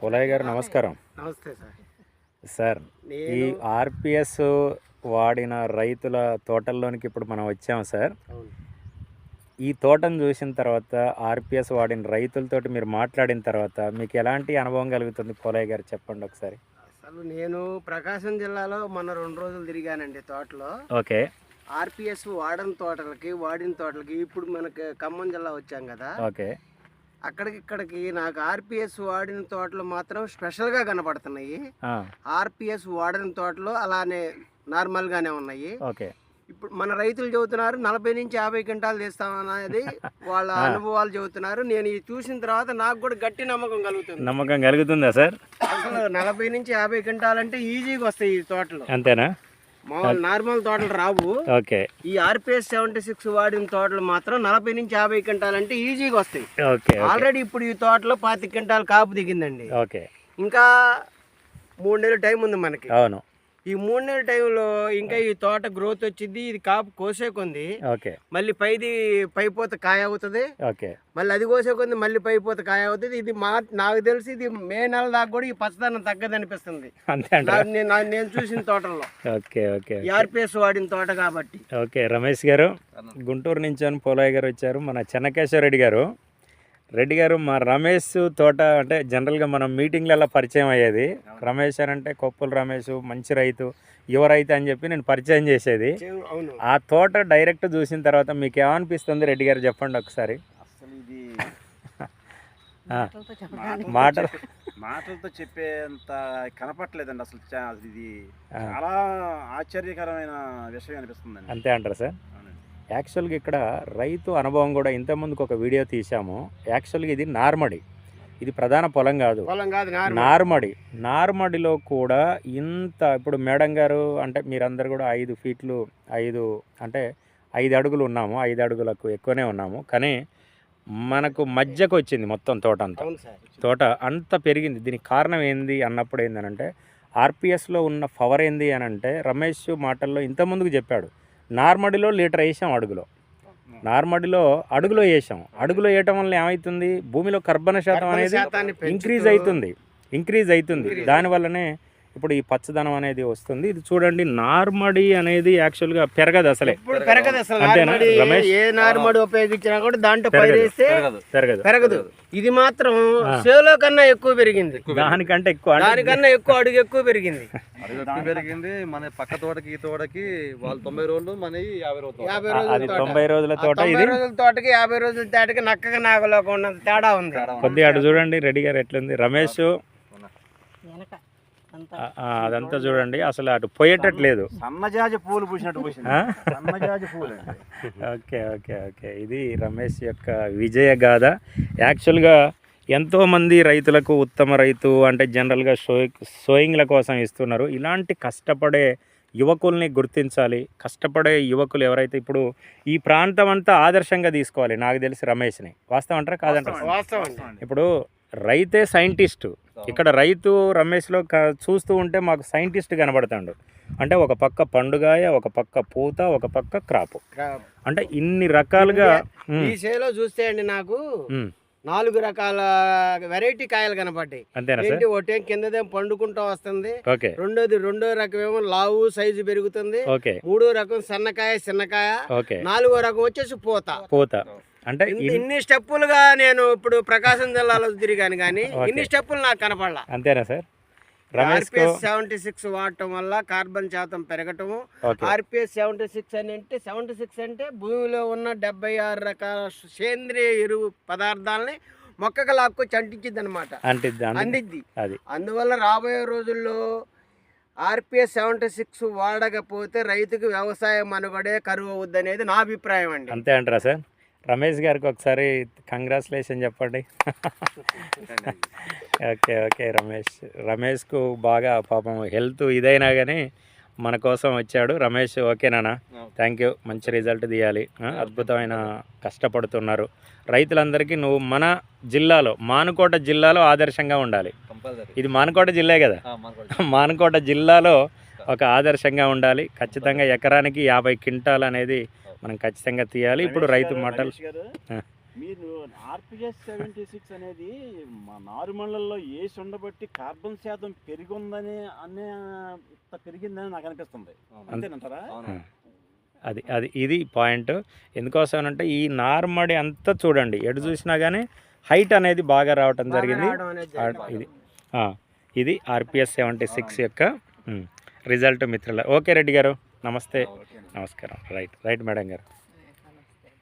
పోలయ్య గారు నమస్కారం. నమస్తే సార్. సార్ ఈ ఆర్పిఎస్ వాడిన రైతుల తోటల్లోనికి ఇప్పుడు మనం వచ్చాం సార్. ఈ తోటను చూసిన తర్వాత ఆర్పిఎస్ వాడిన రైతులతోటి మీరు మాట్లాడిన తర్వాత మీకు ఎలాంటి అనుభవం కలుగుతుంది? పోలయ్య గారు చెప్పండి ఒకసారి. అసలు నేను ప్రకాశం జిల్లాలో మొన్న రెండు రోజులు తిరిగానండి తోటలో. ఓకే. ఆర్పిఎస్ వాడని తోటలకి వాడిన తోటలకి ఇప్పుడు మనకి ఖమ్మం జిల్లా వచ్చాం కదా. ఓకే. అక్కడికి ఇక్కడికి నాకు ఆర్పిఎస్ వాడిన తోటలు మాత్రం స్పెషల్గా కనపడుతున్నాయి. ఆర్పిఎస్ వాడని తోటలు అలానే నార్మల్గానే ఉన్నాయి. ఓకే. ఇప్పుడు మన రైతులు చెబుతున్నారు నలభై నుంచి యాభై క్వింటాలు తీస్తామనేది వాళ్ళ. అనుభవాలు చెబుతున్నారు. నేను ఇది చూసిన తర్వాత నాకు కూడా గట్టి నమ్మకం కలుగుతుంది. నమ్మకం కలుగుతుందా సార్? అసలు నలభై నుంచి యాభై క్వింటాలు అంటే ఈజీగా వస్తాయి ఈ తోటలు. అంతేనా? మామూలు నార్మల్ తోటలు రావు. ఓకే. ఈ ఆర్పిఎస్ సెవెంటీ సిక్స్ వాడిన తోటలు మాత్రం నలభై నుంచి యాభై క్వింటాలు అంటే ఈజీగా వస్తాయి. ఓకే. ఆల్రెడీ ఇప్పుడు ఈ తోటలో పాతి క్వింటాలు కాపు దిగిందండి. ఓకే. ఇంకా మూడు నెలల టైం ఉంది మనకి. అవును. ఈ మూడు నెలల టైంలో ఇంకా ఈ తోట గ్రోత్ వచ్చింది ఇది కాపు కోసే కొంది ఓకే. మళ్ళీ పైది పైపోత కాయ అవుతుంది ఓకే. మళ్ళీ అది కోసే కొంది మళ్ళీ పైపోత కాయ అవుతుంది ఇది మా నాకు తెలిసి ఇది మే నెల దాకా కూడా ఈ పచ్చదనం తగ్గదనిపిస్తుంది. అంతే అంటారా? నా- నేను చూసిన తోటల్లో. ఓకే ఓకే ఆర్పిఎస్ వాడిన తోట కాబట్టి. ఓకే రమేష్ గారు గుంటూరు నుంచి అని పోలయ్య గారు వచ్చారు. మన చెన్నకేశ్వర రెడ్డి గారు రెడ్డి గారు మా రమేష్ తోట అంటే జనరల్గా మనం మీటింగ్లలో పరిచయం అయ్యేది. రమేష్ అని అంటే కొప్పుల రమేష్ మంచి రైతు యువ రైతు అని చెప్పి నేను పరిచయం చేసేది. ఆ తోట డైరెక్ట్ చూసిన తర్వాత మీకు ఏమనిపిస్తుంది రెడ్డి గారు చెప్పండి ఒకసారి? అసలు ఇది ఆ, మాటలు. మాటలతో చెప్పేంత కనపట్లేదండి అసలు ఇది చాలా ఆశ్చర్యకరమైన విషయం అనిపిస్తుందండి. అంతే అంటారు సార్. యాక్చువల్గా ఇక్కడ రైతు అనుభవం కూడా ఇంతకుముందుకు ఒక వీడియో తీసాము యాక్చువల్గా ఇది నార్మడి. ఇది ప్రధాన పొలం కాదు. నార్మడి. నార్మడిలో కూడా ఇంత ఇప్పుడు మేడం గారు అంటే మీరందరూ కూడా ఐదు ఫీట్లు ఐదు అంటే ఐదు అడుగులు ఉన్నాము. ఐదు అడుగులకు ఎక్కువనే ఉన్నాము. కానీ మనకు మధ్యకు వచ్చింది మొత్తం తోట అంతా. తోట అంత పెరిగింది. దీనికి కారణం ఏంది అన్నప్పుడు ఏంటంటే ఆర్పిఎస్లో ఉన్న పవర్ ఏంది అని అంటే రమేష్ మాటల్లో ఇంత ముందుకు చెప్పాడు. నార్మడిలో లీటర్ వేసాం అడుగులో. నార్మడిలో అడుగులో వేసాం. అడుగులో వేయటం వల్ల ఏమవుతుంది భూమిలో కర్బన శాతం అనేది ఇంక్రీజ్ అవుతుంది. ఇంక్రీజ్ అవుతుంది. దానివల్లనే ఇప్పుడు ఈ పచ్చదనం అనేది వస్తుంది. ఇది చూడండి నార్మడి అనేది యాక్చువల్గా పెరగదు అసలే. ఇప్పుడు పెరగదు అసలు? ఏ నార్మడి ఉపయోగించినా కూడా దాంట్లో పెరగదు. పైరేస్తే పెరగదు పెరగదు. ఇది మాత్రం. సేలో కన్నా ఎక్కువ పెరిగింది. దానికంటే ఎక్కువ దానికన్నా ఎక్కువ అడుగు ఎక్కువ పెరిగింది. పెరిగింది. మన పక్క తోటకి ఈ తోటకి వాళ్ళు తొంభై రోజులు మన యాభై రోజులు. తొంభై రోజుల తోట ఇది? రోజుల తోటకి యాభై రోజుల తోటకి నక్కగా నాగలోకి ఉన్నంత తేడా ఉంది. కొద్దిగా అటు చూడండి రెడ్డి గారు ఎట్లుంది. రమేష్ అదంతా చూడండి. అసలు అటు పోయేటట్లేదు. సన్నజాజి పూలు పూసినట్టు? సన్నజాజి పూలు ఓకే ఓకే ఓకే. ఇది రమేష్ యొక్క విజయ గాథ. యాక్చువల్గా ఎంతోమంది రైతులకు ఉత్తమ రైతు అంటే జనరల్గా షో షోయింగ్ల కోసం ఇస్తున్నారు. ఇలాంటి కష్టపడే యువకుల్ని గుర్తించాలి. కష్టపడే యువకులు ఎవరైతే ఇప్పుడు ఈ ప్రాంతం అంతా ఆదర్శంగా తీసుకోవాలి నాకు తెలిసి రమేష్ని. వాస్తవం అంటారా కాదంటారా. ఇప్పుడు రైతే సైంటిస్ట్. ఇక్కడ రైతు రమేష్లో చూస్తూ ఉంటే మాకు సైంటిస్ట్ కనబడతాడు. అంటే ఒక పక్క పండుగాయ ఒక పక్క పూత ఒక పక్క క్రాప్. అంటే ఇన్ని రకాలుగా ఈ చూస్తే అండి నాకు నాలుగు రకాల వెరైటీ కాయలు కనపడ్డాయి. ఏంటి ఒకటేం కిందదేం పండుకుంటూ వస్తుంది రెండోది రెండో రకం ఏమో లావు సైజు పెరుగుతుంది మూడో రకం సన్నకాయ చిన్నకాయ నాలుగో రకం వచ్చేసి పూత. పూత. అంటే ఇన్- ఇన్- ఇన్ని స్టెప్పులుగా నేను ఇప్పుడు ప్రకాశం జిల్లాలో తిరిగాను కానీ. ఇన్ని స్టెప్పులు నాకు కనపడలా. అంతేనా సార్? కో సెవెంటీ సిక్స్ వాడటం వల్ల కార్బన్ శాతం పెరగటము. ఆర్పిఎస్ సెవెంటీ సిక్స్ అని అంటే సెవెంటీ సిక్స్ అంటే భూమిలో ఉన్న డెబ్బై ఆరు రకాల సేంద్రియ ఎరువు పదార్థాలని మొక్కకు లాక్కొచ్చి అంటించిద్ది అనమాట అందిద్ది. అది. అందువల్ల రాబోయే రోజుల్లో ఆర్పిఎస్ సెవెంటీ సిక్స్ వాడకపోతే రైతుకు వ్యవసాయ మనుగడే కరువు అవుద్ది అనేది నా అభిప్రాయం అండి. అంతే అంటారా సార్? రమేష్ గారికి ఒకసారి కంగ్రాచులేషన్ చెప్పండి. Okay okay Ramesh. రమేష్కు బాగా పాపం హెల్త్ ఇదైనా కానీ మన కోసం వచ్చాడు. రమేష్ ఓకేనా థ్యాంక్ యూ. మంచి రిజల్ట్ తీయాలి అద్భుతమైన కష్టపడుతున్నారు. రైతులందరికీ నువ్వు మన జిల్లాలో మానుకోట జిల్లాలో ఆదర్శంగా ఉండాలి. ఇది మానుకోట జిల్లా కదా? మానుకోట జిల్లాలో ఒక ఆదర్శంగా ఉండాలి. ఖచ్చితంగా ఎకరానికి యాభై క్వింటాల్ అనేది మనం ఖచ్చితంగా తీయాలి. ఇప్పుడు రైతు మాటలు. మీరు ఆర్పిఎస్ సెవెంటీ సిక్స్ అనేది మా నారుమళ్ళల్లో ఏసి ఉండబట్టి కార్బన్ శాతం పెరిగిందని అనే ఇంత పెరిగిందని నాకు అనిపిస్తుంది. అంతేనంటారా? అవును. అది అది ఇది పాయింట్. ఎందుకోసం అంటే ఈ నార్మడి అంతా చూడండి. ఎటు చూసినా కానీ హైట్ అనేది బాగా రావటం జరిగింది. ఇది ఆ, ఇది ఆర్పిఎస్ సెవెంటీ సిక్స్ యొక్క రిజల్ట్ మిత్రుల. ఓకే రెడ్డి గారు. నమస్తే. నమస్కారం. రైట్ రైట్ మేడం గారు.